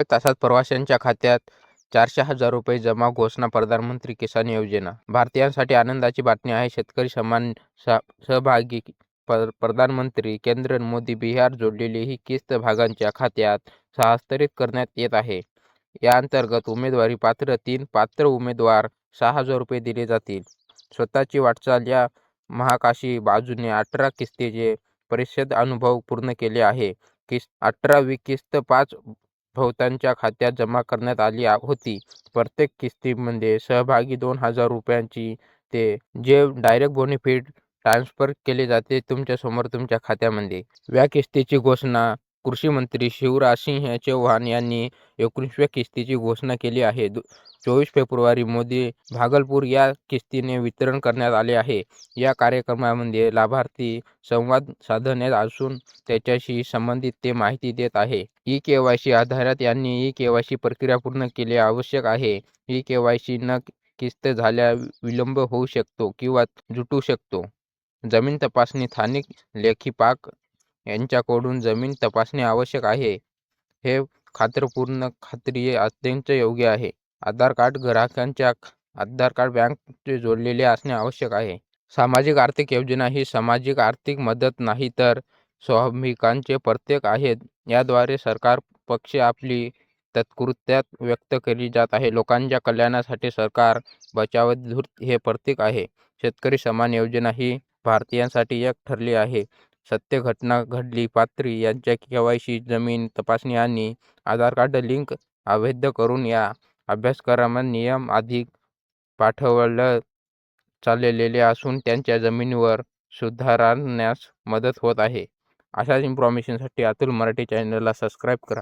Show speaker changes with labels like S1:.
S1: तासात प्रवाशांच्या खात्यात चारशे हजार रुपये जमा घोषणा प्रधानमंत्री किसान योजना. भारतीयांसाठी आनंदाची बातमी आहे शेतकरी सन्मान सहभागी प्रधानमंत्री केंद्र मोदी बिहार जोडलेली ही किस्त भागांच्या खात्यात हस्तांतरित करण्यात येत आहे. या अंतर्गत उमेदवारी पात्र तीन पात्र उमेदवार सहा हजार रुपये दिले जातील. स्वतःची वाटचाल या महाकाशी बाजूने अठरा किस्तीचे परिषद अनुभव पूर्ण केले आहे. किस्त अठरावी किस्त पाच बहुतांच्या खात्यात जमा करण्यात आली होती. प्रत्येक किस्तीमध्ये सहभागी दोन हजार रुपयांची ते जे डायरेक्ट बोनिफिट ट्रान्सफर केले जाते तुमच्यासमोर तुमच्या खात्यामध्ये. या किस्तीची घोषणा कृषी मंत्री शिवराज सिंह चौहान यांनी एकोणीसव्या किस्तीची घोषणा केली आहे. चोवीस फेब्रुवारी मोदी भागलपूर या किस्तीने वितरण करण्यात आले आहे. या कार्यक्रमामध्ये लाभार्थी संवाद साधण्यात असून त्याच्याशी संबंधित ते माहिती देत आहे. ई के वाय सी आधारात यांनी ई के वाय सी प्रक्रिया पूर्ण केली आवश्यक आहे. ई के वाय सी न किस्त झाल्या विलंब होऊ शकतो किंवा जुटू शकतो. जमीन तपासणी स्थानिक लेखीपाक यांच्याकडून जमीन तपासणे आवश्यक आहे. हे खात्रपूर्ण खात्री अत्यंत योग्य आहे. आधार कार्ड ग्राहकांच्या आधार कार्ड बँकचे जोडलेले असणे आवश्यक आहे. सामाजिक आर्थिक योजना ही सामाजिक आर्थिक मदत नाही तर स्वाभाविकांचे प्रत्येक आहेत. याद्वारे सरकार पक्ष आपली तत्कृत्यात व्यक्त केली जात आहे. लोकांच्या कल्याणासाठी सरकार बचाव धूर हे प्रतीक आहे. शेतकरी समान योजना ही भारतीयांसाठी एक ठरली आहे. सत्य घटना घडली पात्री यांच्या केवायसी जमीन तपासणी आणि आधार कार्ड लिंक अवैध करून या अभ्यासक्रमात नियम अधिक पाठवलं चाललेले असून त्यांच्या जमिनीवर सुधारण्यास मदत होत आहे. अशाच इन्फॉर्मेशनसाठी अतुल मराठी चॅनलला सबस्क्राईब करा.